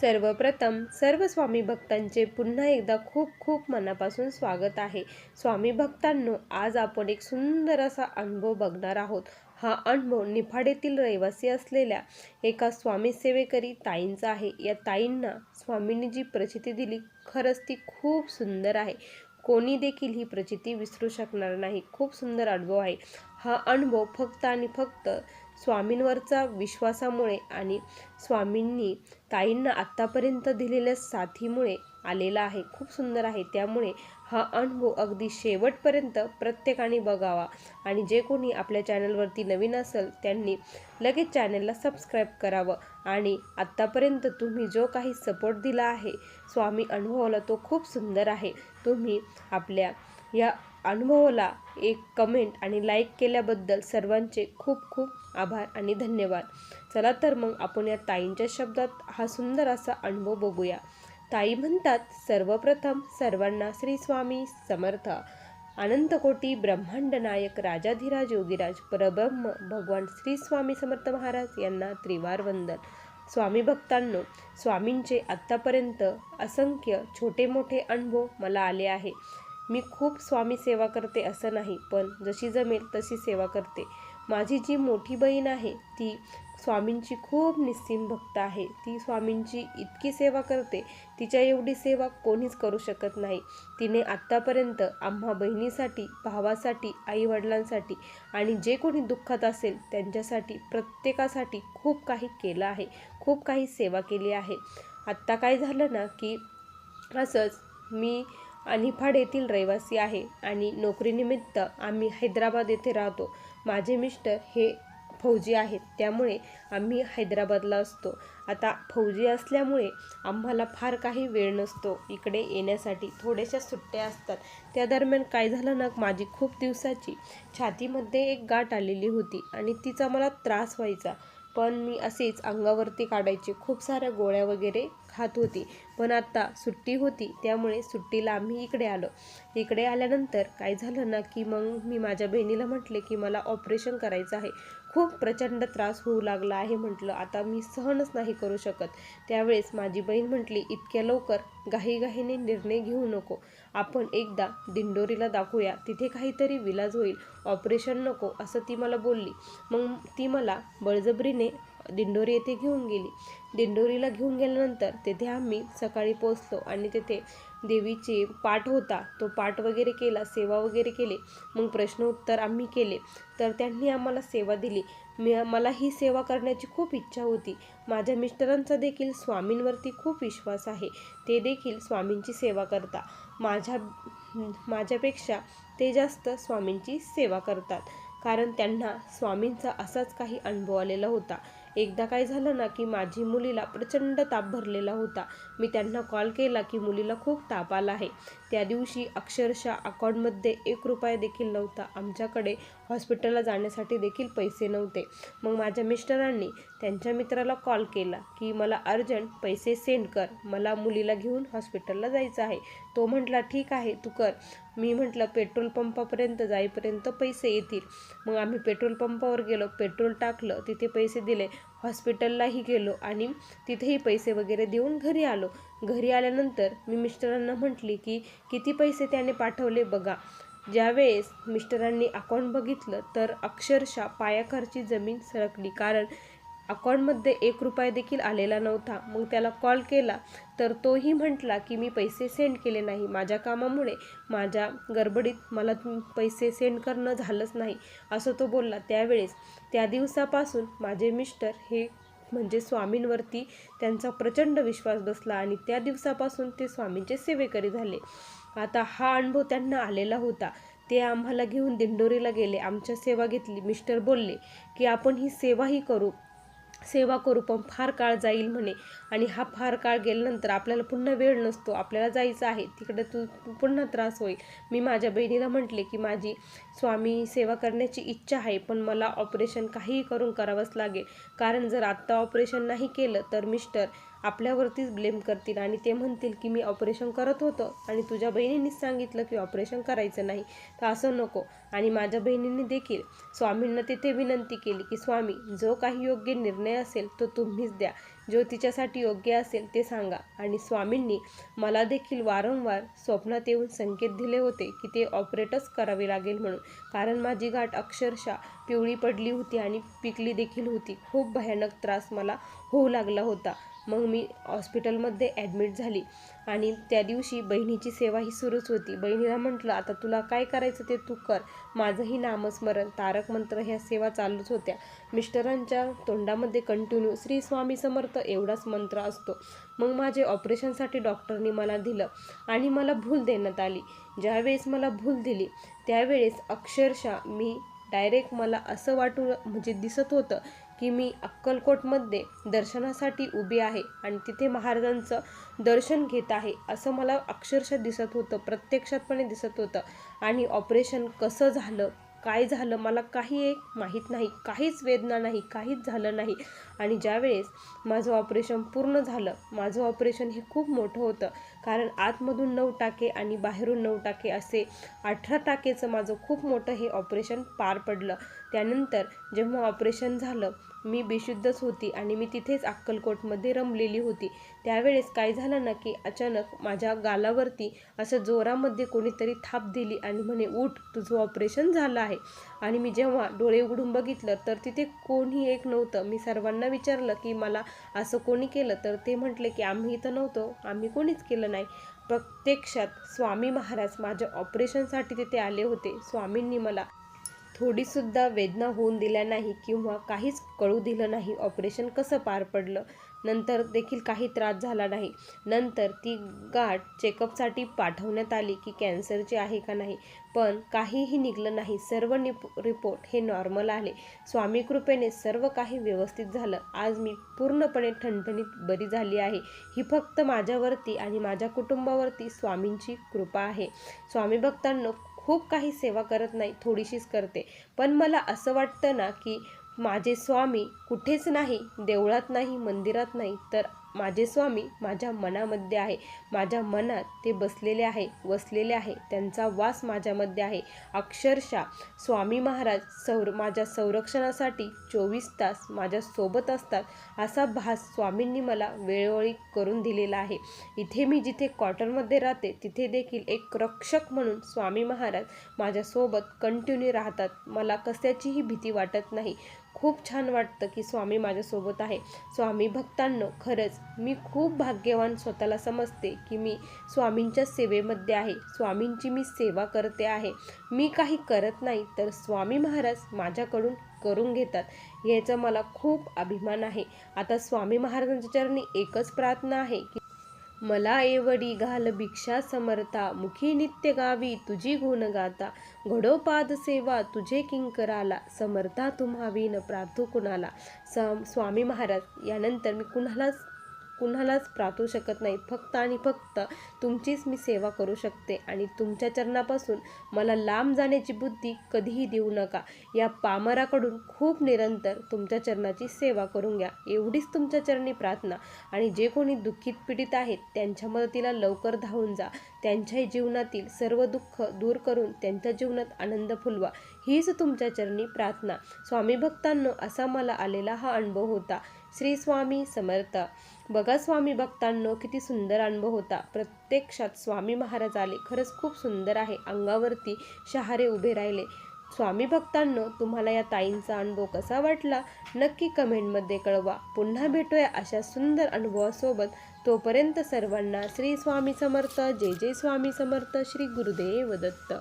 सर्वप्रथम सर्व स्वामी भक्तांचे पुन्हा एकदा खूप खूप मनापासून स्वागत आहे. स्वामी भक्तांनो आज आपण एक सुंदर असा अनुभव बघणार आहोत. हा अनुभव निफाडेतील रहिवासी असलेल्या एका स्वामी सेवेकरी ताईंचा आहे. या ताईंना स्वामींनी जी प्रचिती दिली खरंच ती खूप सुंदर आहे. कोणी देखील ही प्रचिती विसरू शकणार नाही. खूप सुंदर अनुभव आहे. हा अनुभव फक्त आणि फक्त स्वामींवरचा विश्वासामुळे आणि स्वामींनी ताईंना आत्तापर्यंत दिलेल्या साथीमुळे आलेला आहे. खूप सुंदर आहे. त्यामुळे हा अनुभव अगदी शेवटपर्यंत प्रत्येकाने बघावा. आणि जे कोणी आपल्या चॅनलवरती नवीन असेल त्यांनी लगेच चॅनलला सबस्क्राईब करावं. आणि आत्तापर्यंत तुम्ही जो काही सपोर्ट दिला आहे स्वामी अनुभवाला तो खूप सुंदर आहे. तुम्ही आपल्या या अनुभवाला एक कमेंट आणि लाईक केल्याबद्दल सर्वांचे खूप खूप आभार आणि धन्यवाद. चला तर मग आपण या ताईंच्या शब्दात हा सुंदर असा अनुभव बघूया. ताई म्हणतात सर्वप्रथम सर्वांना श्री स्वामी समर्थ. अनंतकोटी ब्रह्मांड नायक राजाधिराज योगीराज परब्रह्म भगवान श्री स्वामी समर्थ महाराज यांना त्रिवार वंदन. स्वामी भक्तांनो स्वामींचे आत्तापर्यंत असंख्य छोटे मोठे अनुभव मला आले आहे. मी खूप स्वामी सेवा करते असं नाही पण जशी जमेल तशी सेवा करते. माझी जी मोठी बहीण आहे ती स्वामींची खूप निस्सीम भक्त आहे. ती स्वामींची इतकी सेवा करते तिच्या एवढी सेवा कोणीच करू शकत नाही. तिने आत्तापर्यंत आम्हा बहिणीसाठी भावासाठी आईवडिलांसाठी आणि जे कोणी दुःखात असेल त्यांच्यासाठी प्रत्येकासाठी खूप काही केलं आहे खूप काही सेवा केली आहे. आत्ता काय झालं ना की असंच मी अलिफाड येथील रहिवासी आहे आणि नोकरीनिमित्त आम्ही हैदराबाद येथे राहतो. माझे मिस्टर हे फौजी आहेत त्यामुळे आम्ही हैदराबादला असतो. आता फौजी असल्यामुळे आम्हाला फार काही वेळ नसतो. इकडे येण्यासाठी थोड्याशा सुट्ट्या असतात. त्या दरम्यान काय झालं ना माझी खूप दिवसाची छातीमध्ये एक गाठ आलेली होती आणि तिचा मला त्रास व्हायचा. पण मी असेच अंगावरती काढायचे. खूप साऱ्या गोळ्या वगैरे खात होती. पण आता सुट्टी होती त्यामुळे सुट्टीला आम्ही इकडे आलो. इकडे आल्यानंतर काय झालं ना की मग मी माझ्या बहिणीला म्हटले की मला ऑपरेशन करायचं आहे. खूप प्रचंड त्रास होऊ लागला आहे म्हटलं. आता मी सहनच नाही करू शकत. त्यावेळेस माझी बहीण म्हटली इतक्या लवकर घाईघाईने निर्णय घेऊ नको. आपण एकदा दिंडोरीला दाखवूया. तिथे काहीतरी विलाज होईल. ऑपरेशन नको असं ती मला बोलली. मग ती मला बळजबरीने दिंडोरी येथे घेऊन गेली. दिंडोरीला घेऊन गेल्यानंतर तेथे आम्ही सकाळी पोचलो आणि तेथे देवीचे पाठ होता. तो पाठ वगैरे केला सेवा वगैरे केले. मग प्रश्न उत्तर आम्ही केले. तर त्यांनी आम्हाला सेवा दिली. मी मला ही सेवा करण्याची खूप इच्छा होती. माझ्या मिस्टरांचा देखील स्वामींवरती खूप विश्वास आहे. ते देखील स्वामींची सेवा करता. माझ्या माझ्यापेक्षा ते जास्त स्वामींची सेवा करतात. कारण त्यांना स्वामींचा असाच काही अनुभव आलेला होता. एकदा काय झालं ना की माझी मुलीला प्रचंड ताप भरलेला होता. मी त्यांना कॉल केला की मुलीला खूप ताप आला आहे. त्या दिवशी अक्षरशः अकाउंटमध्ये एक रुपया देखील नव्हता. आमच्याकडे हॉस्पिटलला जाण्यासाठी देखील पैसे नव्हते. मग माझ्या मिस्टरांनी त्यांच्या मित्राला कॉल केला की मला अर्जंट पैसे सेंड कर. मला मुलीला घेऊन हॉस्पिटलला जायचं आहे. तो म्हटला ठीक आहे तू कर. मी म्हटलं पेट्रोल पंपापर्यंत जाईपर्यंत पैसे येतील. मग आम्ही पेट्रोल पंपावर गेलो पेट्रोल टाकलं तिथे पैसे दिले. हॉस्पिटललाही गेलो आणि तिथेही पैसे वगैरे देऊन घरी आलो. घरी आल्यानंतर मी मिस्टरांना म्हटली की किती पैसे त्याने पाठवले बघा. ज्यावेळेस मिस्टरांनी अकाउंट बघितलं तर अक्षरशः पायाखालची जमीन सरकली. कारण अकाउंटमध्ये एक रुपया देखील आलेला नव्हता. मग त्याला कॉल केला. तर तोही म्हटला की मी पैसे सेंड केले नाही. माझ्या कामामुळे माझ्या गडबडीत मला पैसे सेंड करणं झालंच नाही असं तो बोलला. त्यावेळेस त्या दिवसापासून माझे मिस्टर हे म्हणजे स्वामींवरती त्यांचा प्रचंड विश्वास बसला आणि त्या दिवसापासून ते स्वामींचे सेवेकरी झाले. आता हा अनुभव त्यांना आलेला होता. ते आम्हाला घेऊन दिंडोरीला गेले. आमच्या सेवा घेतली. मिस्टर बोलले की आपण ही सेवाही करू. सेवा करू पण फार काळ जाईल म्हणे. आणि हा फार काळ गेल्यानंतर आपल्याला पुन्हा वेळ नसतो. आपल्याला जायचं आहे. तिकडे तू पुन्हा त्रास होईल. मी माझ्या बहिणीला म्हटले की माझी स्वामी सेवा करण्याची इच्छा आहे पण मला ऑपरेशन काहीही करून करावंच लागेल. कारण जर आत्ता ऑपरेशन नाही केलं तर मिस्टर आपल्यावरतीच ब्लेम करतील आणि ते म्हणतील की मी ऑपरेशन करत होतं आणि तुझ्या बहिणींनीच सांगितलं की ऑपरेशन करायचं नाही तर असं नको. आणि माझ्या बहिणींनी देखील स्वामींना तिथे विनंती केली की स्वामी जो काही योग्य निर्णय असेल तो तुम्हीच द्या. जो तिच्यासाठी योग्य असेल ते सांगा. आणि स्वामींनी मला देखील वारंवार स्वप्नात येऊन संकेत दिले होते की ते ऑपरेटच करावे लागेल म्हणून. कारण माझी गाठ अक्षरशः पिवळी पडली होती आणि पिकली देखील होती. खूप भयानक त्रास मला होऊ लागला होता. मग मी हॉस्पिटलमध्ये ॲडमिट झाली. आणि त्या दिवशी बहिणीची सेवा ही सुरूच होती. बहिणीला म्हटलं आता तुला काय करायचं ते तू कर. माझंही नामस्मरण तारक मंत्र ह्या सेवा चालूच होत्या. मिस्टरांच्या तोंडामध्ये कंटिन्यू श्री स्वामी समर्थ एवढाच मंत्र असतो. मग माझे ऑपरेशनसाठी डॉक्टरनी मला दिलं आणि मला भूल देण्यात आली. ज्यावेळेस मला भूल दिली त्यावेळेस अक्षरशः मी डायरेक्ट मला असं वाटू म्हणजे दिसत होतं की मी अक्कलकोटमध्ये दर्शनासाठी उभी आहे आणि तिथे महाराजांचं दर्शन घेत आहे असं मला अक्षरशः दिसत होतं प्रत्यक्षातपणे दिसत होतं. आणि ऑपरेशन कसं झालं काय झालं मला काही एक माहीत नाही काहीच वेदना नाही काहीच झालं नाही. आणि ज्यावेळेस माझं ऑपरेशन पूर्ण झालं माझं ऑपरेशन हे खूप मोठं होतं. कारण आतमधून नऊ टाके आणि बाहेरून नऊ टाके असे अठरा टाकेचं माझं खूप मोठं हे ऑपरेशन पार पडलं. त्यानंतर जेव्हा ऑपरेशन झालं मी बेशुद्धच होती आणि मी तिथेच अक्कलकोटमध्ये रमलेली होती. त्यावेळेस काय झालं ना की अचानक माझ्या गालावरती असं जोरामध्ये कोणीतरी थाप दिली आणि म्हणे उठ तुझं ऑपरेशन झालं आहे. आणि मी जेव्हा डोळे उघडून बघितलं तर तिथे कोणी एक नव्हतं. मी सर्वांना विचारलं की मला असं कोणी केलं तर ते म्हटले की आम्ही इथं नव्हतो. आम्ही कोणीच केलं नाही. प्रत्यक्षात स्वामी महाराज माझ्या ऑपरेशनसाठी तिथे आले होते. स्वामींनी मला थोडीसुद्धा वेदना होऊन दिल्या नाही किंवा काहीच कळू दिलं नाही. ऑपरेशन कसं पार पडलं? नंतर देखील काही त्रास झाला नाही. नंतर ती गाठ चेकअपसाठी पाठवण्यात आली की कॅन्सरची आहे का नाही. पण काहीही निघलं नाही. सर्व निप रिपोर्ट हे नॉर्मल आले स्वामी कृपेने सर्व काही व्यवस्थित झालं. आज मी पूर्णपणे ठणठणीत बरी झाली आहे. ही फक्त माझ्यावरती आणि माझ्या कुटुंबावरती स्वामींची कृपा आहे. स्वामी भक्तांनो खूप काही सेवा करत नाही थोडीशीच करते. पण मला असं वाटतं ना की माझे स्वामी कुठेच नाही देवळात नाही मंदिरात नाही तर माझे स्वामी माझ्या मनामध्ये आहे. माझ्या मनात ते बसलेले आहे वसलेले आहे. त्यांचा वास माझ्यामध्ये आहे. अक्षरशः स्वामी महाराज सौर माझ्या संरक्षणासाठी चोवीस तास माझ्या सोबत असतात असा भास स्वामींनी मला वेळोवेळी करून दिलेला आहे. इथे मी जिथे क्वार्टरमध्ये राहते तिथे देखील एक रक्षक म्हणून स्वामी महाराज माझ्यासोबत कंटिन्यू राहतात. मला कशाचीही भीती वाटत नाही. खूप छान वाटतं की स्वामी माझ्यासोबत आहे. स्वामी भक्तांनो खरंच मी खूप भाग्यवान स्वतःला समजते की मी स्वामींच्या सेवेमध्ये आहे. स्वामींची मी सेवा करते आहे. मी काही करत नाही तर स्वामी महाराज माझ्याकडून करून घेतात. याचा मला खूप अभिमान आहे. आता स्वामी महाराजांच्या चरणी एकच प्रार्थना आहे की मला एवढी घाल भिक्षा समर्था मुखी नित्य गावी तुझी गुण गाता. घडोपाद सेवा तुझे किंकराला समर्था तुम्हावीन प्रार्थू कुणाला. सम स्वामी महाराज यानंतर मी कुणालाच कुणालाच प्रार्थू शकत नाही. फक्त आणि फक्त तुमचीच मी सेवा करू शकते आणि तुमच्या चरणापासून मला लांब जाण्याची बुद्धी कधीही देऊ नका. या पामराकडून खूप निरंतर तुमच्या चरणाची सेवा करून घ्या. एवढीच तुमच्या चरणी प्रार्थना आणि जे कोणी दुःखित पीडित आहेत त्यांच्या मदतीला लवकर धावून जा. त्यांच्याही जीवनातील सर्व दुःख दूर करून त्यांच्या जीवनात आनंद फुलवा. हीच तुमच्या चरणी प्रार्थना. स्वामी भक्तांनो असा मला आलेला हा अनुभव होता. श्री स्वामी समर्थ. बघा स्वामी भक्तांनो किती सुंदर अनुभव होता. प्रत्यक्षात स्वामी महाराज आले. खरंच खूप सुंदर आहे. अंगावरती शहारे उभे राहिले. स्वामी भक्तांनो तुम्हाला या ताईंचा अनुभव कसा वाटला? नक्की कमेंटमध्ये कळवा. पुन्हा भेटूया अशा सुंदर अनुभवासोबत. तोपर्यंत सर्वांना श्री स्वामी समर्थ जय जय स्वामी समर्थ श्री गुरुदेव दत्त.